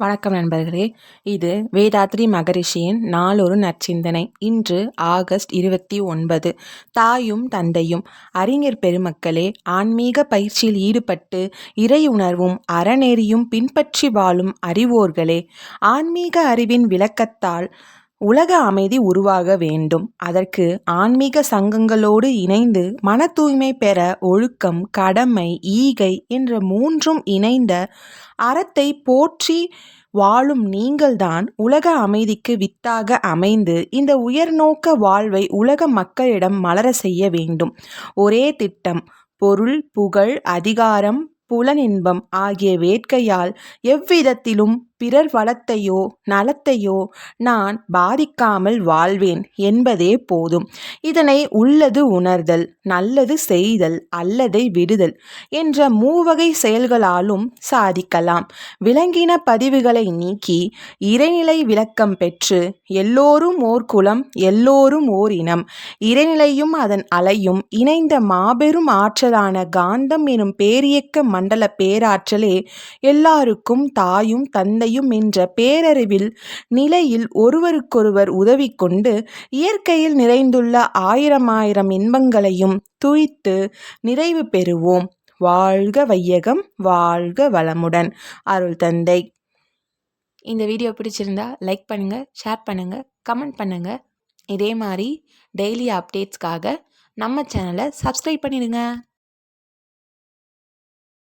வணக்கம் நண்பர்களே. இது வேதாத்ரி மகரிஷியின் நாளொரு நற்சிந்தனை. இன்று ஆகஸ்ட் இருபத்தி ஒன்பது. தாயும் தந்தையும் அறிஞர் பெருமக்களே ஆன்மீக பயிற்சியில் ஈடுபட்டு இறை உணர்வும் அறநெறியும் பின்பற்றி வாழும் அறிவோர்களே ஆன்மீக அறிவின் விளக்கத்தால் உலக அமைதி உருவாக வேண்டும். அதற்கு ஆன்மீக சங்கங்களோடு இணைந்து மன தூய்மை பெற ஒழுக்கம் கடமை ஈகை என்ற மூன்றும் இணைந்த அறத்தை போற்றி வாழும் நீங்கள்தான் உலக அமைதிக்கு வித்தாக அமைந்து இந்த உயர்நோக்க வாழ்வை உலக மக்களிடம் மலர செய்ய வேண்டும். ஒரே திட்டம் பொருள் புகழ் அதிகாரம் புலனின்பம் ஆகிய வேட்கையால் எவ்விதத்திலும் பிறர் வளத்தையோ நலத்தையோ நான் பாதிக்காமல் வாழ்வேன் என்பதே போதும். இதனை உள்ளது உணர்தல் நல்லது செய்தல் அல்லதை விடுதல் என்ற மூவகை செயல்களாலும் சாதிக்கலாம். விலங்கின பதிவுகளை நீக்கி இறைநிலை விளக்கம் பெற்று எல்லோரும் ஓர் குலம் எல்லோரும் ஓர் இனம் இறைநிலையும் அதன் அலையும் இணைந்த மாபெரும் ஆற்றலான காந்தம் எனும் பேரியக்க மண்டல பேராற்றலே எல்லாருக்கும் தாயும் தந்தை செய்யும் என்ற பேரறிவில் நிலையில் ஒருவருக்கொருவர் உதவி கொண்டு இயற்கையில் நிறைந்துள்ள ஆயிரம் ஆயிரம் இன்பங்களையும் துய்த்து நிறைவு பெறுவோம். வாழ்க வையகம் வாழ்க வளமுடன். அருள் தந்தை. இந்த வீடியோ பிடிச்சிருந்தா லைக் பண்ணுங்கள் ஷேர் பண்ணுங்கள் கமெண்ட் பண்ணுங்கள் இதே மாதிரி டெய்லி அப்டேட்ஸ்க்காக நம்ம சேனலை சப்ஸ்கிரைப் பண்ணிடுங்க.